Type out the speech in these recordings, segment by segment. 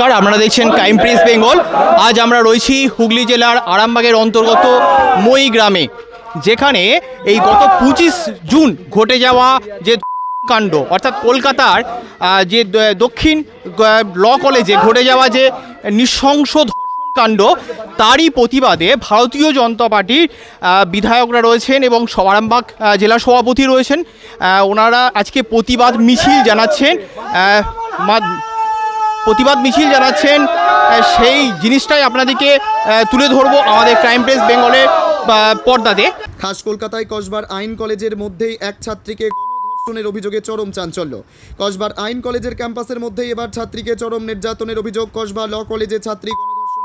নমস্কার, আপনারা দেখছেন ক্রাইম প্রেস বেঙ্গল আজ আমরা রয়েছি হুগলি জেলার আরামবাগের অন্তর্গত মই গ্রামে, যেখানে এই গত পঁচিশ জুন ঘটে যাওয়া যে কাণ্ড, অর্থাৎ কলকাতার যে দক্ষিণ ল কলেজে ঘটে যাওয়া যে নৃশংস কাণ্ড তারই প্রতিবাদে ভারতীয় জনতা পার্টির বিধায়করা রয়েছেন এবং স- আরামবাগ জেলা সভাপতি রয়েছেন। ওনারা আজকে প্রতিবাদ মিছিল জানাচ্ছেন। প্রতিবাদ মিছিল জানাচ্ছেন সেই জিনিসটাই আপনাদেরকে তুলে ধরবো আমাদের ক্রাইম প্রেস বেঙ্গলের আহ, পর্দাতে। খাস কলকাতায় কসবার আইন কলেজের মধ্যেই এক ছাত্রীকে ধর্ষণের অভিযোগে চরম চাঞ্চল্য। কসবার আইন কলেজের ক্যাম্পাসের মধ্যেই এবার ছাত্রীকে চরম নির্যাতনের অভিযোগ কসবা ল কলেজে ছাত্রী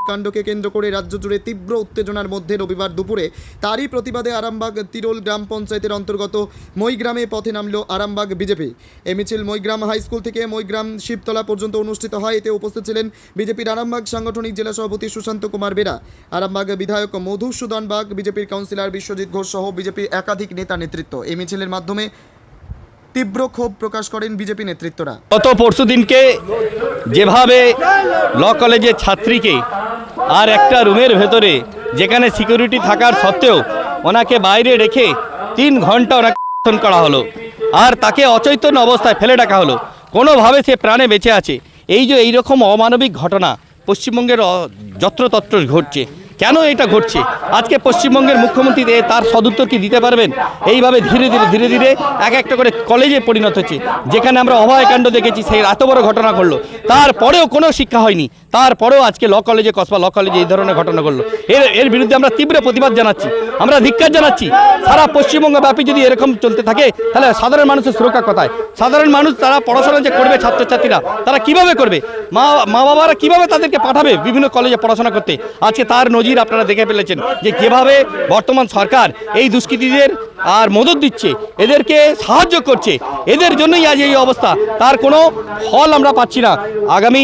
গণধর্ষণ কাণ্ডকে কেন্দ্র করে রাজ্য জুড়ে তীব্র উত্তেজনার মধ্যে রবিবার দুপুরে তারই প্রতিবাদে আরামবাগ তিরোল গ্রাম পঞ্চায়েতের অন্তর্গত মইগ্রামে পথে নামল আরামবাগ বিজেপি। এ মিছিল মইগ্রাম হাই স্কুল থেকে মইগ্রাম শিবতলা পর্যন্ত অনুষ্ঠিত হয়। এতে উপস্থিত ছিলেন বিজেপির আরামবাগ সাংগঠনিক জেলা সভাপতি সুশান্ত কুমার বেরা, আরামবাগ বিধায়ক মধুসূদন বাগ, বিজেপির কাউন্সিলর বিশ্বজিৎ ঘোষ সহ বিজেপির একাধিক নেতা নেতৃত্ব। এই মিছিলের মাধ্যমে তীব্র ক্ষোভ প্রকাশ করেন বিজেপি নেতৃত্বরা। গত পরশু দিনকে যেভাবে ল কলেজের ছাত্রীকে আর একটা রুমের ভেতরে, যেখানে সিকিউরিটি থাকার সত্ত্বেও ওনাকে বাইরে রেখে তিন ঘণ্টা ওনাকে ধর্ষণ করা হলো। আর তাকে অচৈতন্য অবস্থায় ফেলে রাখা হলো। কোনোভাবে সে প্রাণে বেঁচে আছে। এই যে এইরকম অমানবিক ঘটনা, পশ্চিমবঙ্গের যত্রতত্র ঘটছে। কেন এটা ঘটছে? আজকে পশ্চিমবঙ্গের মুখ্যমন্ত্রী তার সদুত্তর কি দিতে পারবেন? এইভাবে ধীরে ধীরে ধীরে ধীরে এক একটা করে কলেজে পরিণত হচ্ছে। যেখানে আমরা অভয়কাণ্ড দেখেছি, সেই এত বড় ঘটনা ঘটলো। তারপরেও কোনো শিক্ষা হয়নি। তারপরেও আজকে ল কলেজে কসবা, ল কলেজে এই ধরনের ঘটনা ঘটলো। এর এর বিরুদ্ধে আমরা তীব্র প্রতিবাদ জানাচ্ছি। আমরা ধিক্কার জানাচ্ছি। সারা পশ্চিমবঙ্গ ব্যাপী যদি এরকম চলতে থাকে, তাহলে সাধারণ মানুষের সুরক্ষা কোথায়? সাধারণ মানুষ তারা পড়াশোনা যে করবে ছাত্রছাত্রীরা, তারা কীভাবে করবে? মা মা বাবারা কীভাবে তাদেরকে পাঠাবে বিভিন্ন কলেজে পড়াশোনা করতে? আজকে তার নজির আপনারা দেখে ফেলেছেন যে কীভাবে বর্তমান সরকার এই দুষ্কৃতীদের আর মদত দিচ্ছে, এদেরকে সাহায্য করছে, এদের জন্যই আজ এই অবস্থা। তার কোনো ফল আমরা পাচ্ছি না। আগামী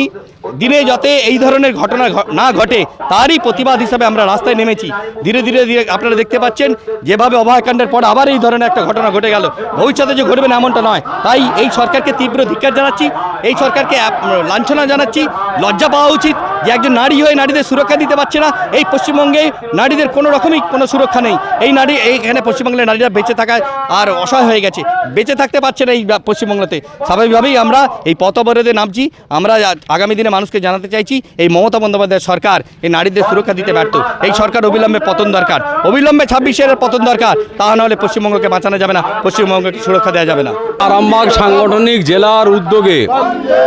দিনে যাতে এই ধরনের ঘটনা না ঘটে, তারই প্রতিবাদ হিসাবে আমরা রাস্তায় নেমেছি। ধীরে ধীরে ধীরে আপনারা দেখতে পাচ্ছেন, যেভাবে অভয়কাণ্ডের পর আবার এই ধরনের একটা ঘটনা ঘটে গেল। ভবিষ্যতে যে ঘটবে না এমনটা নয়। তাই এই সরকারকে তীব্র ধিক্কার জানাচ্ছি, এই সরকারকে লাঞ্ছনা জানাচ্ছি, লজ্জা পাওয়া উচিত। যে একজন নারী হয়ে নারীদের সুরক্ষা দিতে পারছে না, এই পশ্চিমবঙ্গে নারীদের কোনো রকমই কোনো সুরক্ষা নেই। এই নারী এইখানে পশ্চিমবাংলার নারীরা বেঁচে থাকায় আর অসহায় হয়ে গেছে। বেঁচে থাকতে পারছে না এই পশ্চিমবাংলাতে স্বাভাবিকভাবেই আমরা এই পথ অবরোধে নামছি। আমরা আগামী দিনে মানুষকে জানাতে চাইছি, এই মমতা বন্দ্যোপাধ্যায় সরকার এই নারীদের সুরক্ষা দিতে ব্যর্থ। এই সরকার অবিলম্বে পতন দরকার। অবিলম্বে ছাব্বিশের পতন দরকার। তা নাহলে পশ্চিমবঙ্গকে বাঁচানো যাবে না, পশ্চিমবঙ্গকে সুরক্ষা দেওয়া যাবে না। আরামবাগ সাংগঠনিক জেলার উদ্যোগে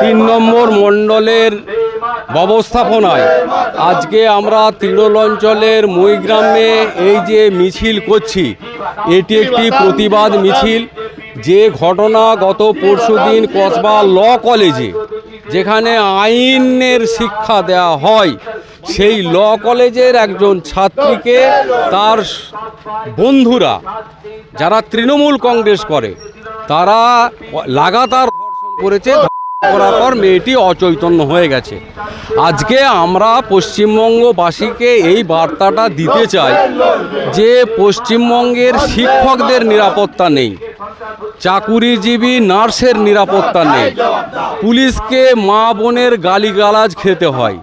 তিন নম্বর মণ্ডলের ব্যবস্থাপনায়। আজকে আমরা তৃণল অঞ্চলের মইগ্রামে এই যে মিছিল করছি, এটি একটি প্রতিবাদ মিছিল। যে ঘটনা গত পরশুদিন কসবা ল কলেজে, যেখানে আইনের শিক্ষা দেওয়া হয়, সেই ল কলেজের একজন ছাত্রীকে তার বন্ধুরা, যারা তৃণমূল কংগ্রেস করে, তারা লাগাতার করেছে। করার পর মেয়েটি অচৈতন্য হয়ে গেছে। আজকে আমরা পশ্চিমবঙ্গবাসীকে এই বার্তাটা দিতে চাই যে পশ্চিমবঙ্গের শিক্ষকদের নিরাপত্তা নেই চাকুরিজীবী নার্সের নিরাপত্তা নেই পুলিশকে মা বোনের গালিগালাজ খেতে হয়।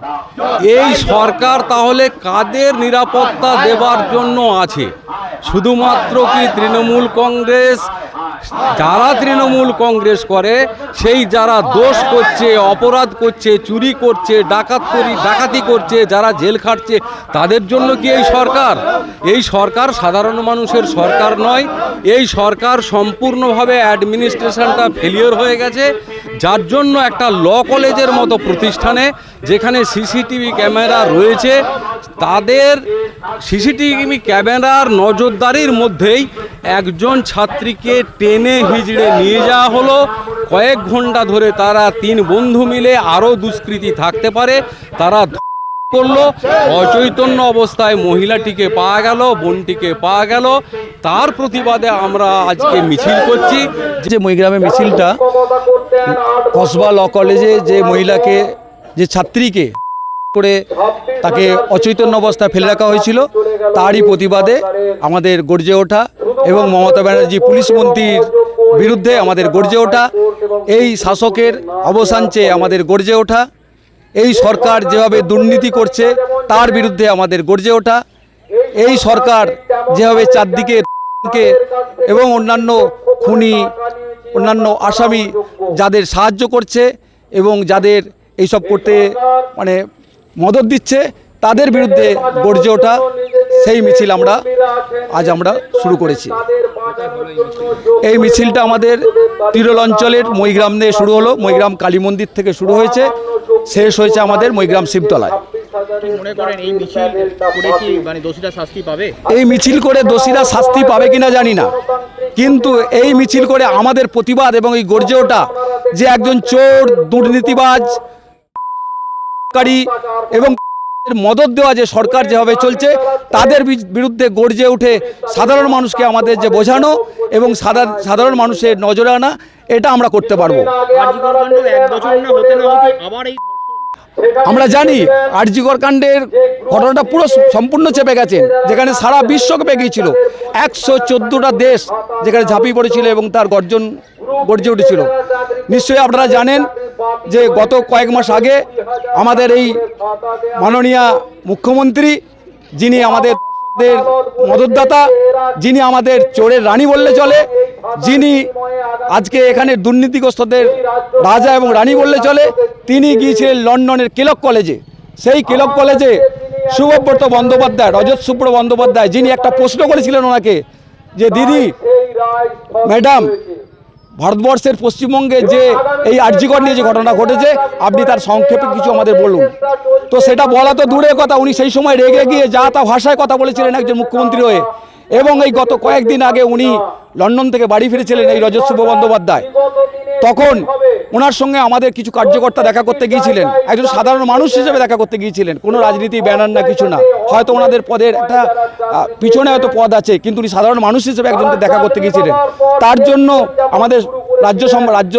এই সরকার তাহলে কাদের নিরাপত্তা দেবার জন্য আছে? শুধুমাত্র কি তৃণমূল কংগ্রেস যারা তৃণমূল কংগ্রেস করে, সেই যারা দোষ করছে, অপরাধ করছে, চুরি করছে, ডাকাত করি, ডাকাতি করছে, যারা জেল খাটছে, তাদের জন্য কি এই সরকার? এই সরকার সাধারণ মানুষের সরকার নয়, এই সরকার সম্পূর্ণভাবে অ্যাডমিনিস্ট্রেশনটা ফেলিওর হয়ে গেছে, যার জন্য একটা ল কলেজের মতো প্রতিষ্ঠানে যেখানে সিসিটিভি ক্যামেরা রয়েছে, তাদের সিসিটিভি ক্যামেরার নজরদারির মধ্যেই একজন ছাত্রীকে টেনে হিজড়ে নিয়ে যাওয়া হলো। কয়েক ঘণ্টা ধরে তারা তিন বন্ধু মিলে আরও দুষ্কৃতী থাকতে পারে। তারা করল। অচৈতন্য অবস্থায় মহিলাটিকে পাওয়া গেল, বোনটিকে পাওয়া গেল। তার প্রতিবাদে আমরা আজকে মিছিল করছি। যে মহিগ্রামে মিছিলটা, কসবা ল কলেজে যে মহিলাকে যে ছাত্রীকে করে তাকে অচৈতন্য অবস্থায় ফেলে রাখা হয়েছিল, তারই প্রতিবাদে আমাদের গর্জে ওঠা এবং মমতা ব্যানার্জি পুলিশ মন্ত্রীর বিরুদ্ধে আমাদের গর্জে ওঠা, এই শাসকের অবসান চেয়ে আমাদের গর্জে ওঠা, এই সরকার যেভাবে দুর্নীতি করছে, তার বিরুদ্ধে আমাদের গর্জে ওঠা, এই সরকার যেভাবে চারদিকে এবং অন্যান্য খুনি, অন্যান্য আসামি যাদের সাহায্য করছে এবং যাদের এইসব করতে মানে মদত দিচ্ছে তাদের বিরুদ্ধে গর্জে ওঠা সেই মিছিল আমরা আজ আমরা শুরু করেছি। এই মিছিলটা আমাদের তিরল অঞ্চলের মইগ্রাম দিয়ে শুরু হলো মৈগ্রাম কালী মন্দির থেকে শুরু হয়েছে শেষ হয়েছে আমাদের মৈগ্রাম শিবতলায়। মনে করেন এই মিছিল করে দোষীরা শাস্তি পাবে? এই মিছিল করে দোষীরা শাস্তি পাবে কিনা জানি না। কিন্তু এই মিছিল করে আমাদের প্রতিবাদ এবং এই গর্জে ওঠা যে একজন চোর দুর্নীতিবাজ কারী এবং মদত দেওয়া যে সরকার যেভাবে চলছে তাদের বিরুদ্ধে গর্জে উঠে সাধারণ মানুষকে আমাদের যে বোঝানো এবং সাধারণ মানুষের নজরে আনা এটা আমরা করতে পারব। আমরা জানি আরজিকর কাণ্ডের ঘটনাটা পুরো সম্পূর্ণ চেপে গেছেন যেখানে সারা বিশ্ব কেঁপে গিয়েছিল একশো চোদ্দোটা দেশ যেখানে ঝাঁপিয়ে পড়েছিল এবং তার গর্জন গর্জে উঠেছিল। নিশ্চয়ই আপনারা জানেন যে গত কয়েক মাস আগে আমাদের এই মাননীয় মুখ্যমন্ত্রী, যিনি আমাদের মদতদাতা, যিনি আমাদের চোরের রানী বললে চলে, যিনি আজকে এখানে দুর্নীতিগ্রস্তদের রাজা এবং রানী বললে চলে, তিনি গিয়েছিলেন লন্ডনের কেলক কলেজে। সেই কেলক কলেজে শুভব্রত বন্দ্যোপাধ্যায়, রজত সুব্র বন্দ্যোপাধ্যায়, যিনি একটা প্রশ্ন করেছিলেন ওনাকে যে, দিদি ম্যাডাম ভারতবর্ষের পশ্চিমবঙ্গে যে এই আর্যিকর নিয়ে যে ঘটনা ঘটেছে, আপনি তার সংক্ষেপে কিছু আমাদের বলুন। তো সেটা বলা তো দূরের কথা, উনি সেই সময় রেগে গিয়ে যা তা ভাষায় কথা বলেছিলেন একজন মুখ্যমন্ত্রী হয়ে। এবং এই গত কয়েকদিন আগে উনি লন্ডন থেকে বাড়ি ফিরেছিলেন এই শুভ বন্দ্যোপাধ্যায়। তখন ওনার সঙ্গে আমাদের কিছু কার্যকর্তা দেখা করতে গিয়েছিলেন। একজন সাধারণ মানুষ হিসেবে দেখা করতে গিয়েছিলেন। কোনো রাজনীতি, ব্যানার না কিছু না। হয়তো ওনাদের পদের একটা পিছনে হয়তো পদ আছে, কিন্তু উনি সাধারণ মানুষ হিসেবে একজনকে দেখা করতে গিয়েছিলেন। তার জন্য আমাদের রাজ্য রাজ্য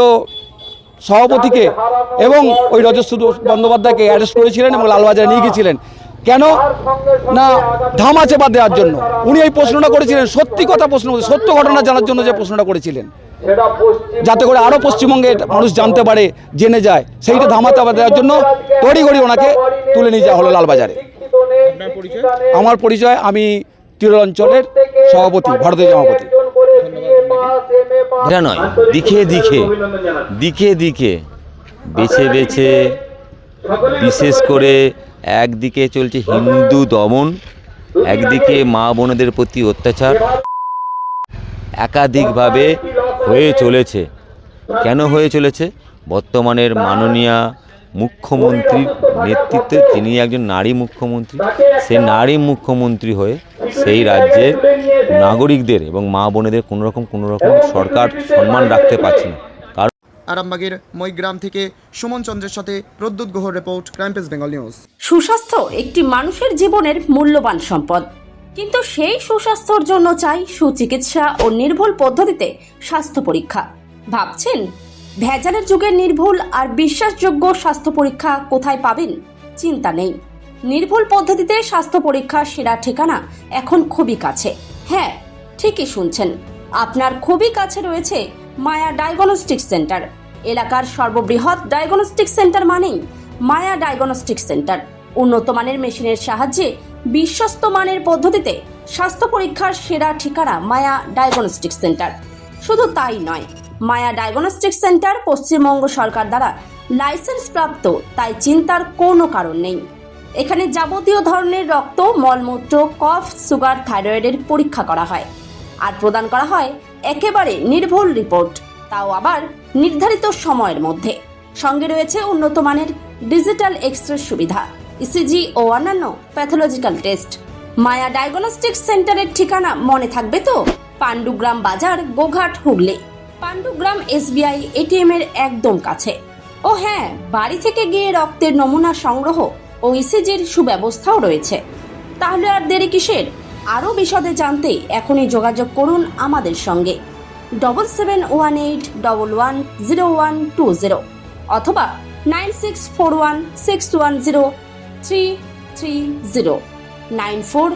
সভাপতিকে এবং ওই রজত বন্দ্যোপাধ্যায়কে অ্যারেস্ট করেছিলেন এবং লালবাজারে নিয়ে গিয়েছিলেন। কেন? না ধামা চেপা দেওয়ার জন্য। উনি এই প্রশ্নটা করেছিলেন, সত্যি কথা প্রশ্ন, সত্য ঘটনা জানার জন্য যে প্রশ্নটা করেছিলেন। যাতে করে আরও পশ্চিমবঙ্গের মানুষ জানতে পারে, জেনে যায়, সেইটা ধামা চাপা দেওয়ার জন্য তড়িঘড়ি ওনাকে তুলে নিয়ে যাওয়া হলো লালবাজারে। আমার পরিচয়, আমি তিরল অঞ্চলের সভাপতি ভারতীয় সভাপতি। নয়, দিকে দিকে দিকে দিকে, বেছে বেছে, বিশেষ করে একদিকে চলছে হিন্দু দমন, একদিকে মা বোনেদের প্রতি অত্যাচার। একাধিকভাবে হয়ে চলেছে। কেন হয়ে চলেছে? বর্তমানের মাননীয়া মুখ্যমন্ত্রীর নেতৃত্বে তিনি একজন নারী মুখ্যমন্ত্রী। সে নারী মুখ্যমন্ত্রী হয়ে সেই রাজ্যের নাগরিকদের এবং মা বোনেদের কোনোরকম কোনোরকম সরকার সম্মান রাখতে পারছে না। আরামবাগের মইগ্রাম থেকে সুমন চন্দ্রের সাথে Pradyut গুহর report crime pace Bengal news. সুস্বাস্থ্য একটি মানুষের জীবনের মূল্যবান সম্পদ। কিন্তু সেই সুস্বাস্থ্যর জন্য চাই সুচিকিৎসা ও নির্ভুল পদ্ধতিতে স্বাস্থ্য পরীক্ষা। ভাবছেন, ভেজালের যুগে নির্ভুল আর বিশ্বাসযোগ্য স্বাস্থ্য পরীক্ষা কোথায় পাবেন চিন্তা নেই। নির্ভুল পদ্ধতিতে স্বাস্থ্য পরীক্ষার সেরা ঠিকানা এখন খুবই কাছে। হ্যাঁ ঠিকই শুনছেন। আপনার খুবই কাছে রয়েছে মায়া ডায়াগনস্টিক সেন্টার। এলাকার সর্ববৃহৎ ডায়াগনস্টিক সেন্টার মানেই মায়া ডায়াগনস্টিক সেন্টার। উন্নত মানের মেশিনের সাহায্যে বিশ্বস্ত মানের পদ্ধতিতে স্বাস্থ্য পরীক্ষার সেরা ঠিকানা মায়া ডায়াগনস্টিক সেন্টার। শুধু তাই নয়, মায়া ডায়াগনস্টিক সেন্টার পশ্চিমবঙ্গ সরকার দ্বারা লাইসেন্স প্রাপ্ত তাই চিন্তার কোনো কারণ নেই। এখানে যাবতীয় ধরনের রক্ত, মলমূত্র, কফ, সুগার, থাইরয়েডের পরীক্ষা করা হয়। আর প্রদান করা হয় একেবারে নির্ভুল রিপোর্ট, তাও আবার নির্ধারিত সময়ের মধ্যে। সঙ্গে রয়েছে উন্নত মানের ডিজিটাল এক্স রে সুবিধা, ইসিজি ও অন্যান্য প্যাথোলজিক্যাল টেস্ট। মায়া ডায়াগনস্টিক সেন্টারের ঠিকানা মনে থাকবে তো? পাণ্ডুগ্রাম বাজার, গোঘাট, হুগলি। পাণ্ডুগ্রাম এসবিআই এটিএম এর একদম কাছে। ও হ্যাঁ বাড়ি থেকে গিয়ে রক্তের নমুনা সংগ্রহ ও ইসিজির সুব্যবস্থাও রয়েছে। তাহলে আর দেরি কিসের? আরও বিশদে জানতে এখনই যোগাযোগ করুন আমাদের সঙ্গে। Double seven one eight double one zero one two zero অথবা nine six four one six one zero three three zero nine four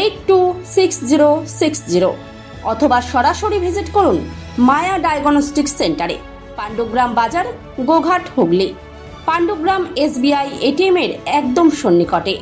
eight two six zero six zero অথবা সরাসরি ভিজিট করুন মায়া ডায়াগনস্টিক সেন্টারে পাণ্ডুগ্রাম বাজার, গোঘাট, হুগলি। পাণ্ডুগ্রাম এসবিআই এটিএম এর একদম সন্নিকটে।